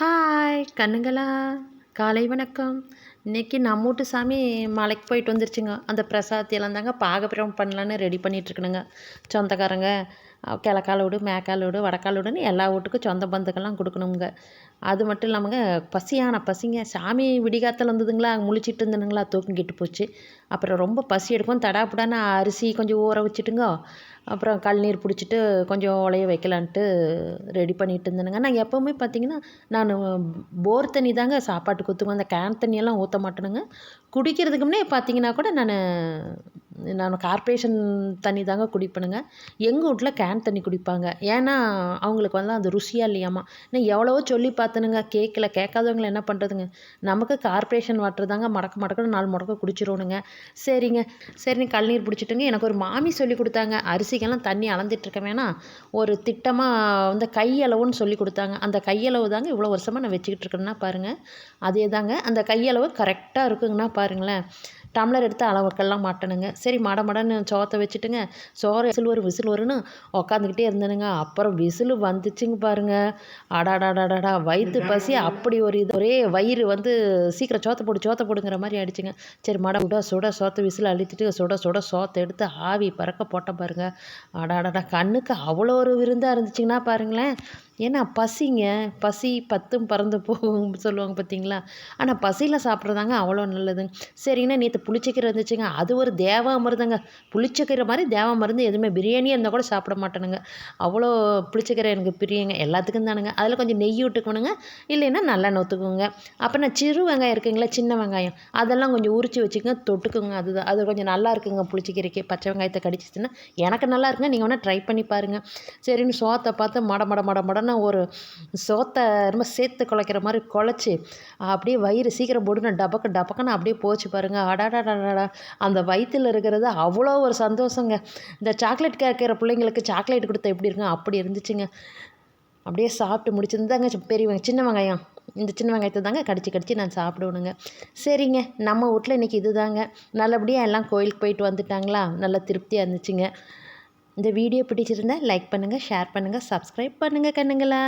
Hi கண்ணுங்களா? காலை வணக்கம். இன்றைக்கி நம்ம வீட்டு சாமி மலைக்கு போயிட்டு வந்துருச்சுங்க. அந்த பிரசாத்தியெல்லாம் தாங்க பாகப்பிரம் பண்ணலான்னு ரெடி பண்ணிகிட்ருக்கணுங்க சொந்தக்காரங்க கிழக்கால வீடு மேக்கால் வீடு வடக்கால் வீடுன்னு எல்லா வீட்டுக்கும் சொந்த பந்துக்கெல்லாம் கொடுக்கணுங்க. அது மட்டும் இல்லாமங்க பசியான பசிங்க. சாமி விடிகாத்தில் வந்ததுங்களா முழிச்சிட்டு இருந்தனுங்களா தூக்கம் கெட்டு போச்சு. அப்புறம் ரொம்ப பசி எடுக்கும். தடாப்புடான்னு அரிசி கொஞ்சம் ஊற வச்சுட்டுங்க. அப்புறம் கழுநீர் பிடிச்சிட்டு கொஞ்சம் உலைய வைக்கலான்ட்டு ரெடி பண்ணிட்டு இருந்தேனுங்க. நான் எப்போவுமே பார்த்தீங்கன்னா நான் போர் தண்ணி தாங்க சாப்பாட்டுக்கு ஊற்றுவேன் அந்த கேன் தண்ணியெல்லாம் ஊற்ற மாட்டேனுங்க. குடிக்கிறதுக்கு முன்னே பார்த்தீங்கன்னா கூட நான் நான் கார்ப்பரேஷன் தண்ணி தாங்க குடிப்பேனுங்க. எங்கள் வீட்ல கேன் தண்ணி குடிப்பாங்க. ஏன்னா அவங்களுக்கு வந்து அது ருசியாக இல்லையாம்மா நான் எவ்வளவோ சொல்லி பார்த்தனுங்க கேட்கல கேட்காதவங்கள என்ன பண்ணுறதுங்க நமக்கு கார்ப்பரேஷன் வாட்டர் தாங்க மடக்க மடக்க நாலு முடக்க குடிச்சிடணுங்க சரிங்க. சரி கழுநீர் பிடிச்சிட்டுங்க. எனக்கு ஒரு மாமி சொல்லி கொடுத்தாங்க. அரிசிக்கெல்லாம் தண்ணி அளந்துட்டுருக்க வேணாம் ஒரு திட்டமாக வந்து கையளவுன்னு சொல்லி கொடுத்தாங்க. அந்த கையளவு தாங்க இவ்வளோ வருஷமாக நான் வச்சுக்கிட்டு இருக்கேன்னா பாருங்கள் அதே தாங்க அந்த கையளவு கரெக்டாக இருக்குங்கன்னா பாருங்களேன். டம்ளர் எடுத்து அளவுக்கெல்லாம் மாட்டணுங்க. சரி மட மடன்னு சோத்தை வச்சுட்டுங்க சோறு விசில் ஒரு விசில் வரும்னு உக்காந்துக்கிட்டே இருந்தேனுங்க. அப்புறம் விசில் வந்துச்சுங்க பாருங்க. அடாடாடாடாடா வயிற்று பசி அப்படி ஒரு இது. ஒரே வயிறு வந்து சீக்கிரம் சோத்தை போடு சோத்தை போடுங்கிற மாதிரி ஆயிடுச்சுங்க. சரி மட சுட சுட சோத்தை விசில் அழுத்திட்டு சுட சுட சோத்தை எடுத்து ஆவி பறக்க போட்ட பாருங்க. அடாடாடா கண்ணுக்கு அவ்வளோ ஒரு விருந்தாக இருந்துச்சுங்கன்னா பாருங்களேன். ஏன்னா பசிங்க. பசி பத்தும் பறந்து போகும் சொல்லுவாங்க பார்த்தீங்களா ஆனால் பசியில் சாப்பிட்றதாங்க அவ்வளோ நல்லதுங்க சரிங்கண்ணா நேற்று புளிச்சக்கீரை இருந்துச்சுங்க. அது ஒரு தேவா மருந்துங்க. புளிச்சக்கீரை மாதிரி தேவா மருந்து. எதுவுமே பிரியாணியாக இருந்தால் கூட சாப்பிட மாட்டேனுங்க. அவ்வளோ புளிச்சக்கீரை எனக்கு பிரியங்க. எல்லாத்துக்கும் தானுங்க. அதில் கொஞ்சம் நெய் விட்டுக்கணுங்க இல்லைன்னா நல்லெண்ணெய் அப்போ நான் சிறு வெங்காயம் இருக்குங்களா சின்ன வெங்காயம். அதெல்லாம் கொஞ்சம் உரித்து வச்சுக்கோங்க. தொட்டுக்குங்க. அதுதான் அது கொஞ்சம் நல்லா இருக்குங்க புளிச்சக்கீரைக்கு. பச்சை வெங்காயத்தை கடிச்சிச்சுன்னா எனக்கு நல்லா இருக்குங்க. நீங்கள் வேணால் ட்ரை பண்ணி பாருங்கள் சரின்னு சோத்தை பார்த்து மட மட மட மடன்னு ஆனால் ஒரு சோத்தை ரொம்ப சேர்த்து குலைக்கிற மாதிரி குழச்சி அப்படியே வயிறு சீக்கிரம் போட்டு டபக்கு டபக்குன்னு அப்படியே போச்சு பாருங்கள் அடாடாடாடா அந்த வயிற்றில் இருக்கிறது அவ்வளோ ஒரு சந்தோஷங்க. இந்த சாக்லேட் கேட்குற பிள்ளைங்களுக்கு சாக்லேட் கொடுத்தா எப்படி இருக்குங்க அப்படி இருந்துச்சுங்க. அப்படியே சாப்பிட்டு முடிச்சிருந்தாங்க பெரியவங்க சின்ன வெங்காயம். இந்த சின்ன வெங்காயத்தை தாங்க கடிச்சு கடிச்சு நான் சாப்பிடுவேனுங்க சரிங்க நம்ம வீட்டில் இன்றைக்கி இது தாங்க நல்லபடியாக எல்லாம் கோயிலுக்கு போயிட்டு வந்துட்டாங்களா? நல்லா திருப்தியாக இருந்துச்சுங்க. இந்த வீடியோ பிடிச்சிருந்தா லைக் பண்ணுங்கள் ஷேர் பண்ணுங்கள் சப்ஸ்கிரைப் பண்ணுங்கள் கண்ணுங்களா.